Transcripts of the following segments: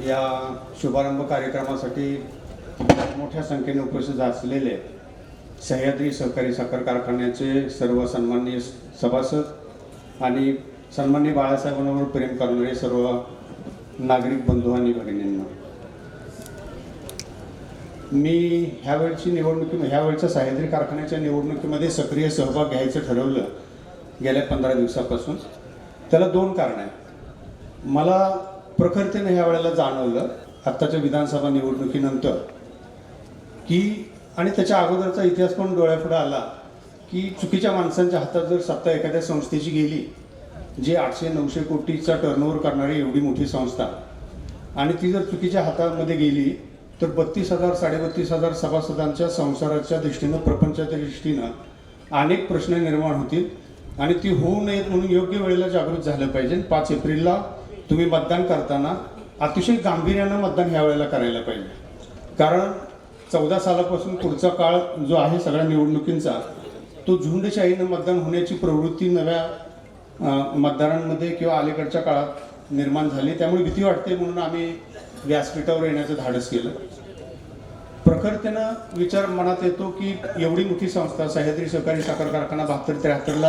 या शुभारंभ कार्यक्रमासाठी मोठ्या संख्येने उपस्थित असलेले सह्याद्री सहकारी साखर कारखान्याचे सर्व सन्माननीय सभासद आणि सन्माननीय बाळासाहेबांवर प्रेम करणारे सर्व नागरिक बंधू आणि भगिनींना मी ह्यावेळची निवडणुकी ह्यावेळच्या सह्याद्री कारखान्याच्या निवडणुकीमध्ये सक्रिय सहभाग घ्यायचं ठरवलं गेल्या पंधरा दिवसापासून. त्याला दोन कारण आहेत. मला प्रखरतेने ह्या वेळेला जाणवलं आत्ताच्या विधानसभा निवडणुकीनंतर की आणि त्याच्या अगोदरचा इतिहास पण डोळ्यापुढे आला की चुकीच्या माणसांच्या हातात जर सत्ता एखाद्या संस्थेची गेली जी आठशे नऊशे कोटीचा टर्नओव्हर करणारी एवढी मोठी संस्था आणि ती जर चुकीच्या हातामध्ये गेली तर बत्तीस हजार साडेबत्तीस हजार सभासदांच्या संसाराच्या दृष्टीनं प्रपंचाच्या दृष्टीनं अनेक प्रश्न निर्माण होतील आणि ती होऊ नयेत म्हणून योग्य वेळेला जागृत झालं पाहिजे. पाच एप्रिलला तुम्ही मतदान करताना अतिशय गांभीर्यानं मतदान ह्या वेळेला करायला पाहिजे. कारण चौदा सालापासून पुढचा काळ जो आहे सगळ्या निवडणुकींचा तो झुंडशाहीनं मतदान होण्याची प्रवृत्ती नव्या मतदारांमध्ये किंवा अलीकडच्या काळात निर्माण झाली. त्यामुळे भीती वाटते म्हणून आम्ही व्यासपीठावर येण्याचं धाडस केलं. प्रखरतेनं विचार मनात येतो की एवढी मोठी संस्था सह्याद्री सहकारी साखर कारखाना बहात्तर त्र्याहत्तरला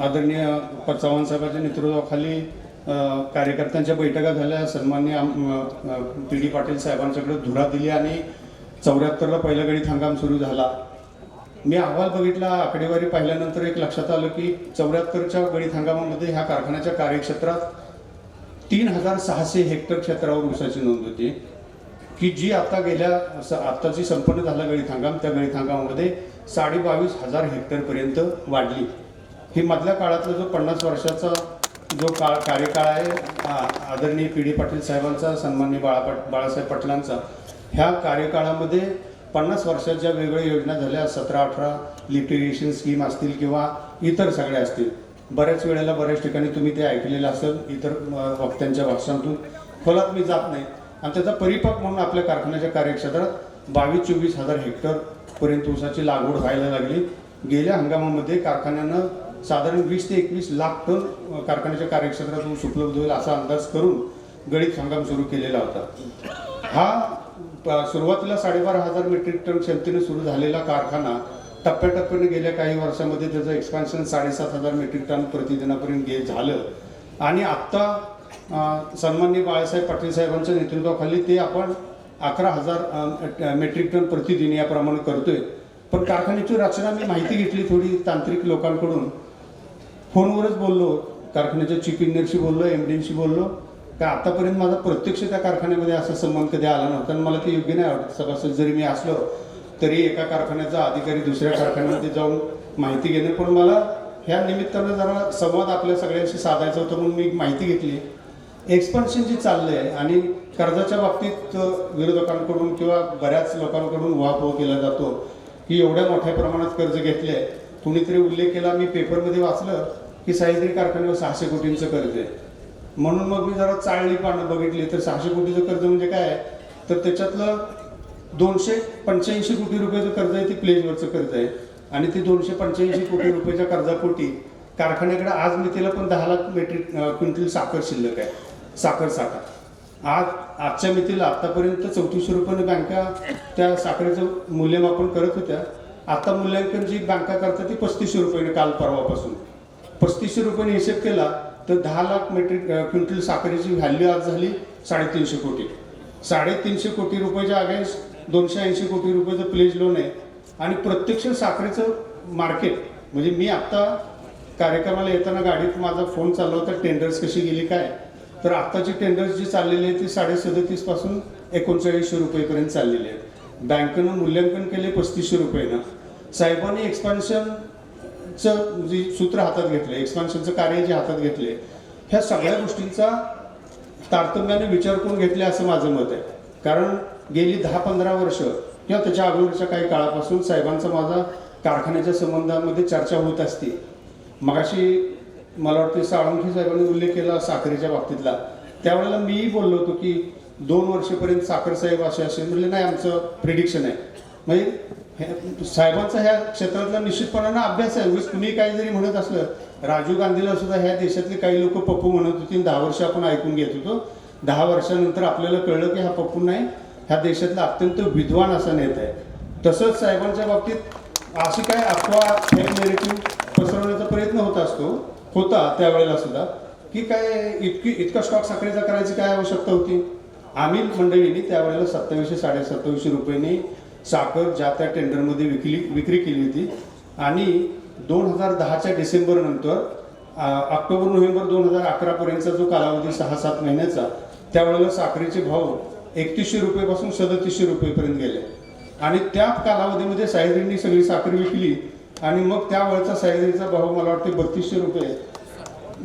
आदरणीय चव्हाण साहेबांच्या नेतृत्वाखाली कार्यकर्त्यांच्या बैठका झाल्या. सन्मान्य पी डी पाटील साहेबांच्याकडे धुरा दिली आणि चौऱ्याहत्तरला पहिला गणित हंगाम सुरू झाला. मी अहवाल बघितला आकडेवारी पाहिल्यानंतर एक लक्षात आलं की चौऱ्याहत्तरच्या गणित हंगामामध्ये ह्या कारखान्याच्या कार्यक्षेत्रात तीन हजार सहाशे हेक्टर क्षेत्रावर ऊसाची नोंद होती. की जी आता गेल्या स- आत्ताची संपन्न झाला गळीत हंगाम त्या गळीत हंगामामध्ये साडे बावीस हजार हेक्टरपर्यंत वाढली. ही मधल्या काळातला जो पन्नास वर्षाचा जो काळ कार्यकाळ आहे आदरणीय पी डी पाटील साहेबांचा सन्माननीय बाळापाट बाळासाहेब पाटलांचा ह्या कार्यकाळामध्ये पन्नास वर्षाच्या वेगवेगळ्या योजना झाल्या. सतरा अठरा लिटिगेशन स्कीम असतील किंवा इतर सगळ्या असतील. बऱ्याच वेळेला बऱ्याच ठिकाणी तुम्ही ते ऐकलेलं असेल इतर वक्त्यांच्या भाषणातून खोलात मी जात नाही. आणि त्याचा परिपाक म्हणून आपल्या कारखान्याच्या कार्यक्षेत्रात बावीस चोवीस हजार हेक्टरपर्यंत ऊसाची लागवड व्हायला लागली. गेल्या हंगामामध्ये कारखान्यानं साधारण वीस ते एकवीस लाख टन कारखान्याच्या कार्यक्षेत्रातून उपलब्ध होईल असा अंदाज करून गळीत हंगाम सुरू केलेला होता. हा सुरुवातीला साडेबारा हजार मेट्रिक टन क्षमतेने सुरू झालेला कारखाना टप्प्याटप्प्याने गेल्या काही वर्षामध्ये त्याचं एक्सपान्शन साडेसात हजार मेट्रिक टन प्रतिदिनापर्यंत गे झालं. आणि आत्ता सन्मान्य सन्माननीय बाळासाहेब पाटील साहेबांच्या नेतृत्वाखाली ते आपण अकरा हजार मेट्रिक टन प्रतिदिन याप्रमाणे करतोय. पण कारखान्याची रचना मी माहिती घेतली थोडी तांत्रिक लोकांकडून. फोनवरच बोललो कारखान्याच्या चीफ इंजिनियरशी बोललो एम डीशी बोललो. का आतापर्यंत माझा प्रत्यक्ष त्या कारखान्यामध्ये असा संबंध कधी आला नव्हता आणि मला ते योग्य नाही वाटत सभासद जरी मी असलो तरी एका कारखान्याचा अधिकारी दुसऱ्या कारखान्यामध्ये जाऊन माहिती घेणे. पण मला ह्या निमित्तानं जरा संवाद आपल्या सगळ्यांशी साधायचा होता म्हणून मी माहिती घेतली. एक्सपान्शन जे चाललंय आणि कर्जाच्या बाबतीत विरोधकांकडून किंवा बऱ्याच लोकांकडून उहापोह केला जातो की एवढ्या मोठ्या प्रमाणात कर्ज घेतले कुणीतरी उल्लेख केला मी पेपरमध्ये वाचलं. की सह्याद्री कारखान्यावर सहाशे कोटींचं कर्ज आहे. म्हणून मग मी जरा चाळली पानं बघितली. तर सहाशे कोटीचं कर्ज म्हणजे काय तर त्याच्यातलं दोनशे पंच्याऐंशी कोटी रुपयाचं कर्ज आहे ते प्लेजवरचं कर्ज आहे. आणि ते दोनशे पंच्याऐंशी कोटी रुपयाच्या कर्जापोटी कारखान्याकडे आज मितीला पण दहा लाख मेट्रिक क्विंटल साखर शिल्लक आहे. साखर साखर आज आजच्या मितीला आतापर्यंत चौतीसशे रुपयाने बँका त्या साखरेचं मूल्यमापन करत होत्या. आता मूल्यांकन जी बँका करतात ती पस्तीसशे रुपयाने काल परवापासून. पस्तीसशे रुपयाने हिशेब केला तर दहा लाख मेट्रिक क्विंटल साखरेची व्हॅल्यू आज झाली साडेतीनशे कोटी. साडेतीनशे कोटी रुपयाच्या अगेन्स्ट दोनशे ऐंशी कोटी रुपयाचं प्लेज लोन आहे. आणि प्रत्यक्ष साखरेचं मार्केट म्हणजे मी आत्ता कार्यक्रमाला येताना गाडीत माझा फोन चालला होता टेंडर्स कशी गेली काय तर आत्ताची टेंडर्स जी चाललेली आहे ती साडे सदतीसपासून एकोणचाळीसशे रुपयेपर्यंत चाललेली आहे बँकेनं मूल्यांकन केले पस्तीसशे रुपयेनं. साहेबांनी एक्सपान्शन एक्सपान्शनचं जी सूत्र हातात घेतलं एक्सपान्शनचं कार्य जे हातात घेतले ह्या सगळ्या गोष्टींचा तारतम्याने विचार करून घेतले असं माझं मत आहे. कारण गेली दहा पंधरा वर्ष किंवा त्याच्या अगोदरच्या काही काळापासून साहेबांचा माझा कारखान्याच्या संबंधामध्ये चर्चा होत असते. मगाशी मला वाटतं साळुंखे साहेबांनी उल्लेख केला साखरेच्या बाबतीतला. त्यावेळेला मीही बोललो होतो की दोन वर्षेपर्यंत साखर साहेब असे असे म्हणजे नाही आमचं प्रिडिक्शन आहे. म्हणजे हे- साहेबांचा ह्या क्षेत्रातला निश्चितपणानं अभ्यास आहे. उगाच कुणी काही जरी म्हणत असलं राजीव गांधीला सुद्धा ह्या देशातले काही लोक पप्पू म्हणत होती दहा वर्ष आपण ऐकून घेत होतो. दहा वर्षानंतर आपल्याला कळलं की हा पप्पू नाही ह्या देशातला अत्यंत विद्वान असा नेता आहे. तसंच साहेबांच्या बाबतीत अशी काय अफवा फेक नेरेटिव्ह पसरवण्याचा प्रयत्न होत असतो होता त्यावेळेला सुद्धा. की काय इतकी इतका स्टॉक साखरेचा करायची काय आवश्यकता होती? आम्ही मंडळींनी त्यावेळेला सत्तावीसशे साडेसत्तावीसशे रुपयांनी साखर ज्या त्या टेंडरमध्ये विकली विक्री केली होती. आणि दोन हजार दहाच्या डिसेंबरनंतर ऑक्टोबर नोव्हेंबर दोन हजार अकरापर्यंतचा जो कालावधी सहा सात महिन्याचा त्यावेळेला साखरेचे भाव एकतीसशे रुपयेपासून सदतीसशे रुपयेपर्यंत गेले. आणि त्या कालावधीमध्ये साहेबींनी सगळी साखर विकली आणि मग त्यावेळचा साहेबीचा भाव मला वाटते बत्तीसशे रुपये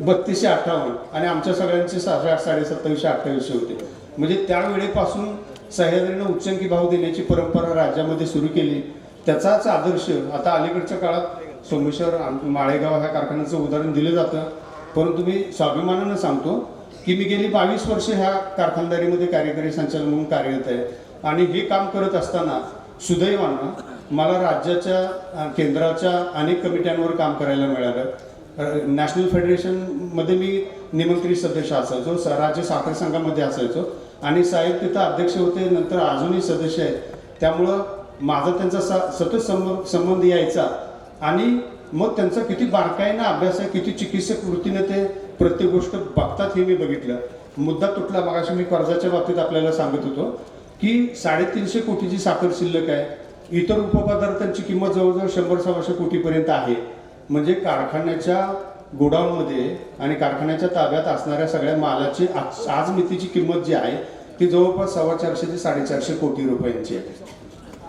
बत्तीसशे अठ्ठावन्न आणि आमच्या सगळ्यांचे साडे साडेसत्तावीसशे अठ्ठावीसशे होते. म्हणजे त्यावेळेपासून सह्याद्रीनं उच्चंकी भाव देण्याची परंपरा राज्यामध्ये सुरू केली. त्याचाच आदर्श आता अलीकडच्या काळात सोमेश्वर माळेगाव ह्या कारखान्याचं उदाहरण दिलं जातं. परंतु मी स्वाभिमानानं सांगतो की मी गेली बावीस वर्षे ह्या कारखानदारीमध्ये कार्यकारी संचालक म्हणून कार्यरत आहे. आणि हे काम करत असताना सुदैवानं मला राज्याच्या केंद्राच्या अनेक कमिट्यांवर काम करायला मिळालं. नॅशनल फेडरेशनमध्ये मी निमंत्रित सदस्य असायचो स- राज्य साखर संघामध्ये असायचो. आणि साहेब तिथं अध्यक्ष होते नंतर अजूनही सदस्य आहेत. त्यामुळं माझा त्यांचा स- सतत संबंध संबंध यायचा. आणि मग त्यांचा किती बारकाईनं अभ्यास आहे किती चिकित्सक वृत्तीने ते प्रत्येक गोष्ट बघतात हे मी बघितलं. मुद्दा तुटला मागाशी मी कर्जाच्या बाबतीत आपल्याला सांगत होतो की साडेतीनशे कोटीची साखर शिल्लक आहे. इतर उपपदार्थांची किंमत जवळजवळ शंभर सव्वाशे कोटीपर्यंत आहे. म्हणजे कारखान्याच्या गोडाऊनमध्ये आणि कारखान्याच्या ताब्यात असणाऱ्या सगळ्या मालाची आज आज मितीची किंमत जी आहे ती जवळपास सव्वा चारशे ते साडेचारशे कोटी रुपयांची आहे.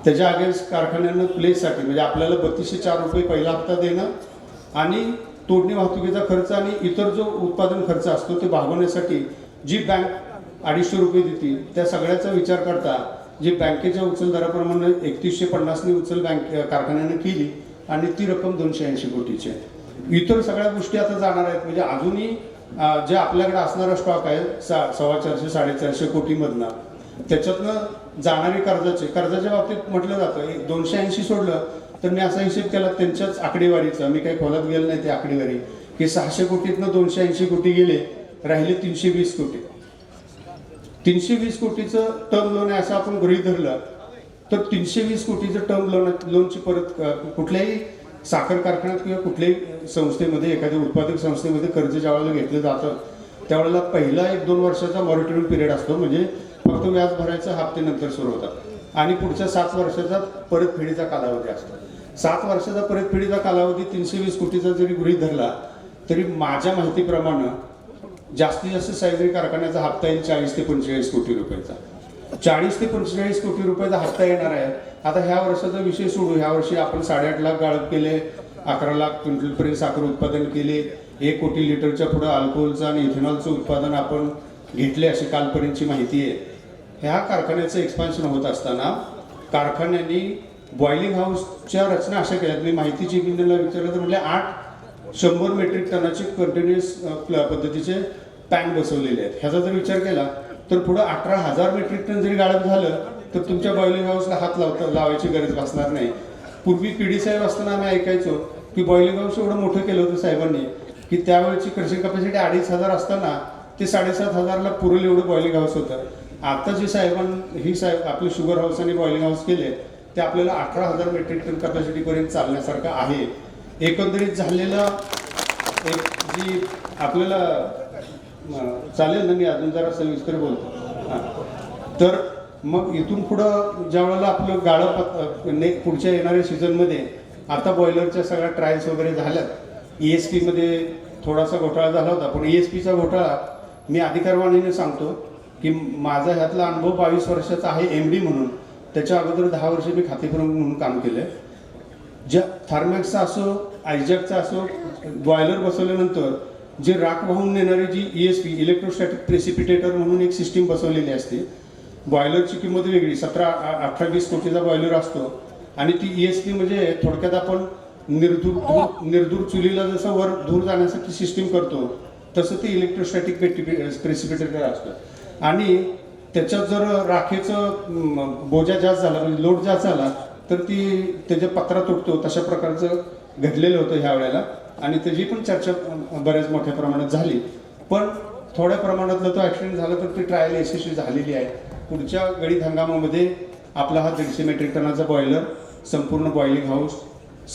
त्याच्या अगेन्स्ट कारखान्यानं प्लेससाठी म्हणजे आपल्याला बत्तीसशे चार रुपये पहिला हप्ता देणं आणि तोडणी वाहतुकीचा खर्च आणि इतर जो उत्पादन खर्च असतो ते भागवण्यासाठी जी बँक अडीचशे रुपये देते त्या सगळ्याचा विचार करता जी बँकेच्या उचल दराप्रमाणे एकतीसशे पन्नासनी उचल बँक कारखान्यानं केली आणि ती रक्कम दोनशे ऐंशी कोटीची आहे. इतर सगळ्या गोष्टी आता जाणार आहेत. म्हणजे अजूनही जे आपल्याकडे असणारा स्टॉक आहे सा सव्वा चारशे साडेचारशे कोटीमधनं त्याच्यातनं जाणारे कर्जाचे कर्जाच्या बाबतीत म्हटलं जातं एक दोनशे ऐंशी सोडलं तर मी असा हिशेब केला त्यांच्याच आकडेवारीचा मी काही खोलात गेलो नाही ती आकडेवारी की सहाशे कोटीतनं दोनशे ऐंशी कोटी गेले राहिले तीनशे वीस कोटी. तीनशे वीस कोटीचं टर्म लोन आहे असं आपण गृहित धरलं तर तीनशे वीस कोटीचं टर्म लोन लोनची परत कुठल्याही साखर कारखान्यात किंवा कुठल्याही संस्थेमध्ये एखाद्या उत्पादक संस्थेमध्ये कर्ज ज्यावेळेला घेतलं जातं त्यावेळेला पहिला एक दोन वर्षाचा मॉरिटोरियम पिरियड असतो. म्हणजे फक्त व्याज भरायचं हप्ते नंतर सुरू होतात. आणि पुढच्या सात वर्षाचा परतफेडीचा कालावधी असतो. सात वर्षाचा परतफेडीचा कालावधी तीनशे वीस कोटीचा जरी गृहीत धरला तरी माझ्या माहितीप्रमाणे जास्तीत जास्त सायद्री कारखान्याचा हप्ता येईल चाळीस ते पंचेचाळीस कोटी रुपयाचा. चाळीस ते पंचेचाळीस कोटी रुपयाचा हप्ता येणार आहे. आता ह्या वर्षाचा विषय सोडू. ह्या वर्षी आपण साडेआठ लाख गाळप केले अकरा लाख क्विंटलपर्यंत साखर उत्पादन केले एक कोटी लिटरच्या पुढं अल्कोहोलचं आणि इथेनॉलचं उत्पादन आपण घेतले अशी कालपर्यंतची माहिती आहे. ह्या कारखान्याचं एक्सपान्शन होत असताना कारखान्यांनी बॉइलिंग हाऊसच्या रचना अशा केल्यात मी माहितीची इंजिनियरला विचारलं तर म्हणजे आठ शंभर मेट्रिक टनाचे कंटिन्युअस पद्धतीचे पॅन बसवलेले आहेत. ह्याचा जर विचार केला तर पुढं अठरा हजार मेट्रिक टन जरी गाळप झालं तर तुमच्या बॉइलिंग हाऊसला हात लावता लावायची गरज भासणार नाही. पूर्वी पिढी साहेब असताना आम्ही ऐकायचो की बॉइलिंग हाऊस एवढं मोठं केलं होतं साहेबांनी की त्यावेळेची क्रशिंग कॅपॅसिटी अडीच हजार असताना ते साडेसात हजारला पुरेल एवढं बॉइलिंग हाऊस होतं. आता जे साहेबां ही साहेब आपले शुगर हाऊस आणि बॉइलिंग हाऊस केले ते आपल्याला अठरा हजार मेट्रिक टन कॅपॅसिटीपर्यंत चालण्यासारखं आहे. एकंदरीत झालेलं एक जी आपल्याला चालेल ना मी अजून जरा सविस्तर बोलतो. हां. तर मग इथून पुढं ज्या वेळेला आपलं गाळं ने पुढच्या येणाऱ्या सीझनमध्ये आता बॉयलरच्या सगळ्या ट्रायल्स वगैरे झाल्यात. ई एस पीमध्ये थोडासा घोटाळा झाला होता पण ई एस पीचा घोटाळा मी अधिकारवाणीने सांगतो की माझा ह्यातला अनुभव बावीस वर्षाचा आहे एम डी म्हणून. त्याच्या अगोदर दहा वर्ष मी खातेप्रमुख म्हणून काम केलं ज्या थार्मॅक्सचा असो आयजॅकचा असो बॉयलर बसवल्यानंतर जे राख वाहून नेणारी जी E S P electrostatic precipitator म्हणून एक सिस्टीम बसवलेली असते बॉयलरची किंमत वेगळी. सतरा अठरा वीस कोटीचा बॉयलर असतो. आणि ती ई एस पी म्हणजे थोडक्यात आपण निर्धूर धूर निर्धूर चुलीला जसं वर धूर जाण्यासाठी सिस्टीम करतो तसं ते इलेक्ट्रोस्टॅटिक प्रेसिपिटेटर असतं. आणि त्याच्यात जर राखेचं बोजा जास्त झाला म्हणजे लोड जास्त झाला तर ती त्याच्या पत्रा तुटतो. तशा प्रकारचं घडलेलं होतं ह्या वेळेला. आणि त्याची पण चर्चा बऱ्याच मोठ्या प्रमाणात झाली. पण थोड्या प्रमाणातला तो ॲक्सिडेंट झाला तर ती ट्रायल यशस्वी झालेली आहे. पुढच्या गळीत हंगामामध्ये आपला हा दीडशे मेट्रिक टनाचा बॉयलर संपूर्ण बॉइलिंग हाऊस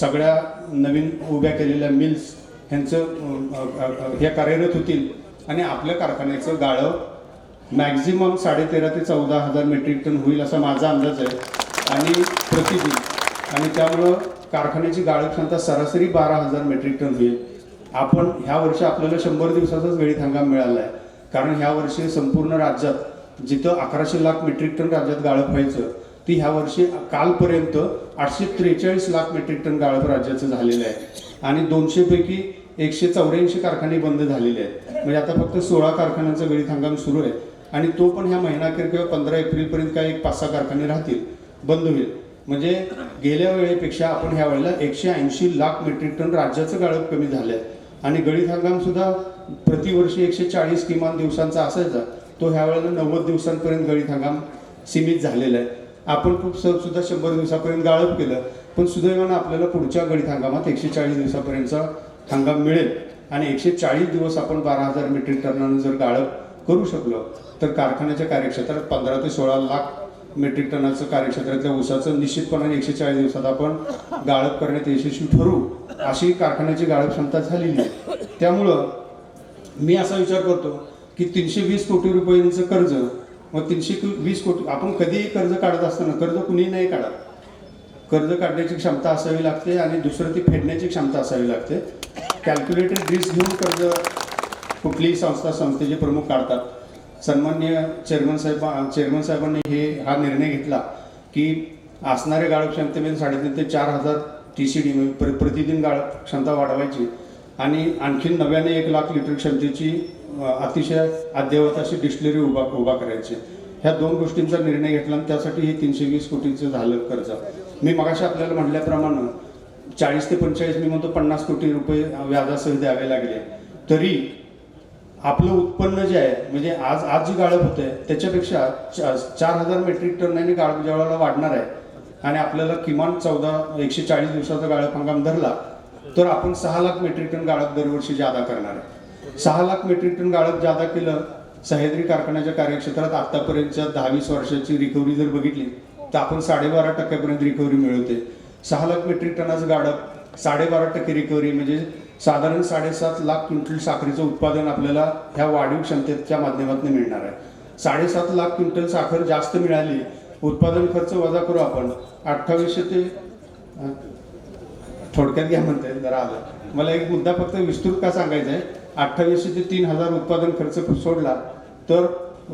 सगळ्या नवीन उभ्या केलेल्या मिल्स ह्यांचं हे कार्यरत होतील. आणि आपल्या कारखान्याचं गाळं मॅक्झिमम साडेतेरा ते चौदा हजार मेट्रिक टन होईल असा माझा अंदाज आहे. आणि प्रतिदिन आणि त्यामुळं कारखान्याची गाळं क्षमता सरासरी बारा हजार मेट्रिक टन होईल. आपण ह्या वर्षी आपल्याला शंभर दिवसाचाच वेळीत हंगाम मिळाला आहे कारण ह्या वर्षी संपूर्ण राज्यात जिथं अकराशे लाख मेट्रिक टन राज्यात गाळप व्हायचं ती ह्या वर्षी कालपर्यंत आठशे त्रेचाळीस लाख मेट्रिक टन गाळप राज्याचं झालेलं आहे. आणि दोनशेपैकी एकशे चौऱ्याऐंशी कारखाने बंद झालेले आहेत. म्हणजे आता फक्त सोळा कारखान्यांचा वेळीत हंगाम सुरू आहे. आणि तो पण ह्या महिनाखेर किंवा पंधरा एप्रिलपर्यंत काय एक पाच सहा कारखाने राहतील बंद होईल. म्हणजे गेल्या वेळेपेक्षा आपण ह्या वेळेला एकशे ऐंशी लाख मेट्रिक टन राज्याचं गाळप कमी झालं आहे आणि गळीत हंगाम सुद्धा प्रतिवर्षी एकशे चाळीस किमान दिवसांचा असायचा. तो ह्या वेळेला नव्वद दिवसांपर्यंत गळीत हंगाम सीमित झालेला आहे. आपण खूप सुद्धा शंभर दिवसापर्यंत गाळप केलं पण सुदैवानं आपल्याला पुढच्या गळीत हंगामात एकशे चाळीस दिवसापर्यंतचा हंगाम मिळेल. आणि एकशे चाळीस दिवस आपण बारा हजार मेट्रिक टनानं जर गाळप करू शकलो तर कारखान्याच्या कार्यक्षेत्रात पंधरा ते सोळा लाख मेट्रिक टनाचं कार्यक्षेत्रातल्या ऊसाचं निश्चितपणाने एकशे चाळीस दिवसात आपण गाळप करण्यात यशस्वी ठरू अशी कारखान्याची गाळप क्षमता झालेली आहे. त्यामुळं मी असा विचार करतो की तीनशे वीस कोटी रुपयांचं कर्ज मग तीनशे वीस कोटी आपण कधीही कर्ज काढत असताना कर्ज कुणीही नाही काढत. कर्ज काढण्याची क्षमता असावी लागते आणि दुसरं ती फेडण्याची क्षमता असावी लागते. कॅल्क्युलेटेड रिस्क घेऊन कर्ज कुठलीही संस्था संस्थेचे प्रमुख काढतात. सन्मान्य चेअरमन साहेब चेअरमन साहेबांनी हे हा निर्णय घेतला की असणाऱ्या गाळप क्षमतेमध्ये साडेतीन ते चार हजार टी सी डी प्र प्रतिदिन गाळप क्षमता वाढवायची आणि आणखीन नव्याने एक लाख लिटर क्षमतेची अतिशय अद्ययावत अशी डिस्टलरी उभा उभा करायची. ह्या दोन गोष्टींचा निर्णय घेतला आणि त्यासाठी हे तीनशे वीस कोटीचं झालं कर्ज. मी मगाशी आपल्याला म्हटल्याप्रमाणे चाळीस ते पंचेचाळीस मी म्हणतो पन्नास कोटी रुपये व्याजासह द्यावे लागले. तरी आपलं उत्पन्न जे आहे म्हणजे आज आज जी गाळप होते त्याच्यापेक्षा चार हजार मेट्रिक टनाने गाळप ज्यावेळेला वाढणार आहे आणि आपल्याला किमान चौदा एकशे चाळीस दिवसाचा गाळप हंगाम धरला तर आपण सहा लाख मेट्रिक टन गाळप दरवर्षी जादा करणार आहे. सहा लाख मेट्रिक टन गाळप जादा केलं सह्याद्री कारखान्याच्या कार्यक्षेत्रात आतापर्यंतच्या दहा वीस वर्षाची रिकव्हरी जर बघितली तर आपण साडेबारा टक्क्यापर्यंत रिकव्हरी मिळवते सहा लाख मेट्रिक टनाचं गाडप साडेबारा टक्के रिकव्हरी म्हणजे साधारण साडेसात लाख क्विंटल साखरेचं उत्पादन आपल्याला ह्या वाढीव क्षमतेच्या माध्यमातून मिळणार आहे. साडेसात लाख क्विंटल साखर जास्त मिळाली उत्पादन खर्च वजा करू आपण. अठ्ठावीसशे ते थोडक्यात घ्या म्हणता येईल जरा आलं. मला एक मुद्दा फक्त विस्तृत का सांगायचा आहे अठ्ठावीसशे ते तीन हजार उत्पादन खर्च सोडला तर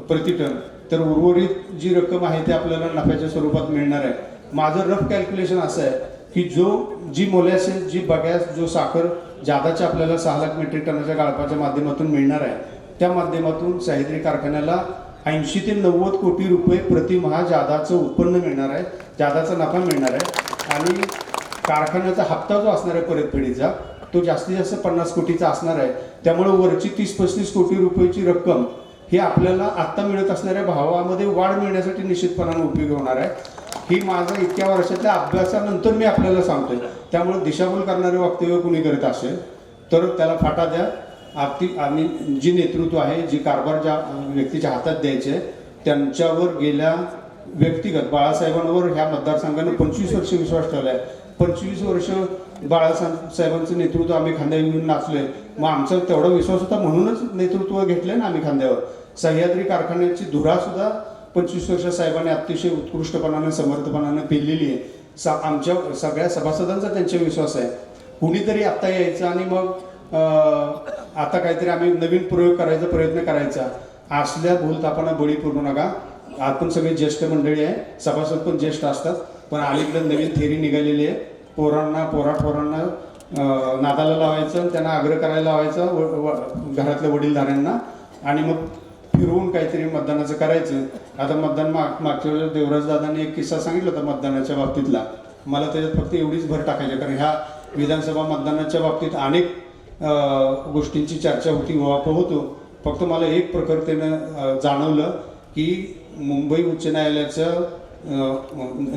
प्रति टन. तर उर्वरित जी रक्कम आहे ती आपल्याला नफ्याच्या स्वरूपात मिळणार आहे. माझं रफ कॅल्क्युलेशन असं आहे की जो जी मोलॅसेस जी बगॅस जो साखर जादाच्या आपल्याला सहा लाख मेट्रिक टनाच्या गाळपाच्या माध्यमातून मिळणार आहे त्या माध्यमातून सह्याद्री कारखान्याला ऐंशी ते नव्वद कोटी रुपये प्रतिमहा जादाचं उत्पन्न मिळणार आहे जादाचा नफा मिळणार आहे. आणि कारखान्याचा हप्ता जो असणार आहे परतफेडीचा तो जास्तीत जास्त पन्नास कोटीचा असणार आहे. त्यामुळे वरची तीस पस्तीस कोटी रुपयाची रक्कम ही आपल्याला आत्ता मिळत असणाऱ्या भावामध्ये वाढ मिळण्यासाठी निश्चितपणाने उपयोगी होणार आहे. ही माझा इतक्या वर्षातल्या अभ्यासानंतर मी आपल्याला सांगतोय. त्यामुळे दिशाभूल करणारे वक्तव्य कुणी करत असेल तर त्याला फाटा द्या. आर्थिक आणि जी नेतृत्व आहे जी कारभार ज्या व्यक्तीच्या हातात द्यायचे त्यांच्यावर गेल्या व्यक्तिगत बाळासाहेबांवर ह्या मतदारसंघानं पंचवीस वर्ष विश्वास ठेवलाय. पंचवीस वर्ष बाळासाहेब साहेबांचं नेतृत्व आम्ही खांद्यावर घेऊन नाचलोय. मग आमचा तेवढा विश्वास होता म्हणूनच नेतृत्व घेतलंय ना आम्ही खांद्यावर. सह्याद्री कारखान्याची धुरा सुद्धा पंचवीस वर्ष साहेबांनी अतिशय उत्कृष्टपणाने समर्थपणाने पेललेली आहे. सा आमच्या सगळ्या सभासदांचा त्यांच्या विश्वास आहे. कुणीतरी आत्ता यायचं आणि मग आता काहीतरी आम्ही नवीन प्रयोग करायचा प्रयत्न करायचा. असल्या भूलतापांना बळी पडू नका. आपण सगळे ज्येष्ठ मंडळी आहे. सभासद पण ज्येष्ठ असतात. पण अलीकडे नवीन थेरी निघालेली आहे. पोरांना पोरा पोरांना नादाला लावायचं त्यांना आग्रह करायला लावायचा व- घरातल्या वडीलधाऱ्यांना. आणि मग फिरवून काहीतरी मतदानाचं करायचं. आता मतदान माग मागच्या वेळेस देवराजदादांनी एक किस्सा सांगितला होता मतदानाच्या बाबतीतला. मला त्याच्यात फक्त एवढीच भर टाकायची कारण ह्या विधानसभा मतदानाच्या बाबतीत अनेक गोष्टींची चर्चा होती वापर होतो. फक्त मला एक प्रकर्तेनं जाणवलं की मुंबई उच्च न्यायालयाचं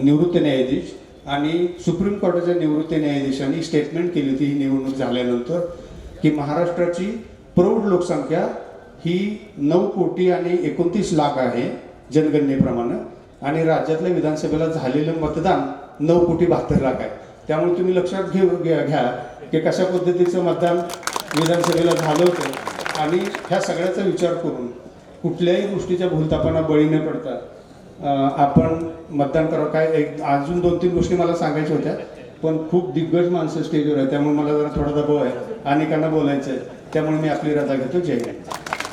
निवृत्त न्यायाधीश आणि सुप्रीम कोर्टाच्या निवृत्त न्यायाधीशांनी स्टेटमेंट केली होती ही निवडणूक झाल्यानंतर की महाराष्ट्राची प्रौढ लोकसंख्या ही नऊ कोटी आणि एकोणतीस लाख आहे जनगणनेप्रमाणे आणि राज्यातल्या विधानसभेला झालेलं मतदान नऊ कोटी बहात्तर लाख आहे. त्यामुळे तुम्ही लक्षात घेऊ घ्या घ्या की कशा पद्धतीचं मतदान विधानसभेला झालं होतं. आणि ह्या सगळ्याचा विचार करून कुठल्याही गोष्टीच्या भूलतापांना बळी न पडता आपण मतदान करावं. काय एक अजून दोन तीन गोष्टी मला सांगायच्या होत्या. पण खूप दिग्गज माणसं स्टेजवर आहे त्यामुळे मला जरा थोडा दबाव आहे. अनेकांना बोलायचं आहे त्यामुळे मी आपली रजा घेतो. जय हिंद.